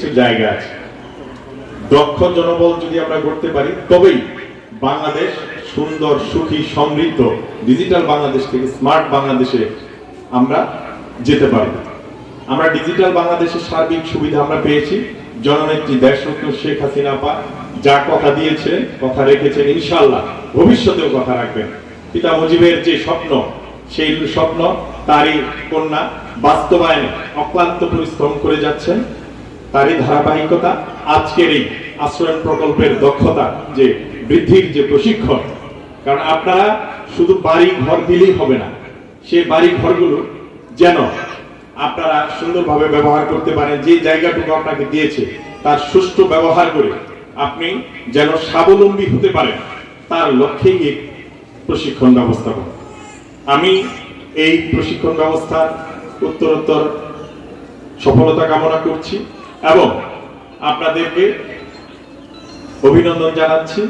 কিছু জায়গা আছে। দক্ষ জনবল যদি আমরা করতে পারি, তবেই বাংলাদেশ সুন্দর, সুখী, সমৃদ্ধ ডিজিটাল বাংলাদেশ থেকে স্মার্ট বাংলাদেশে আমরা যেতে পারব আমরা ডিজিটাল বাংলাদেশের সার্বিক সুবিধা আমরা পেয়েছি। জননেত্রী দেশরত্ন শেখ হাসিনা পা যা কথা দিয়েছেন, কথা রেখেছেন ইনশাল্লাহ ভবিষ্যতেও কথা রাখবেন। পিতা মুজিবের যে স্বপ্ন, সেই স্বপ্ন তারই কন্যা বাস্তবায়নে অক্লান্ত পরিশ্রম করে যাচ্ছেন। তারই ধারাবাহিকতা আজকের এই আশ্রয়ণ প্রকল্পের দক্ষতা যে বৃদ্ধির যে প্রশিক্ষণ, কারণ আপনারা শুধু বাড়ি ঘর দিলেই হবে না সেই বাড়ি ঘরগুলো যেন আপনারা সুন্দরভাবে ব্যবহার করতে পারেন, যে জায়গাটুকু আপনাকে দিয়েছে, তার সুষ্ঠু ব্যবহার করে আপনি যেন স্বাবলম্বী হতে পারেন, তার লক্ষ্যেই এই প্রশিক্ষণ ব্যবস্থাপনা। আমি এই প্রশিক্ষণ ব্যবস্থার উত্তরোত্তর সফলতা কামনা করছি। এবং আপনাদেরকে অভিনন্দন জানাচ্ছি।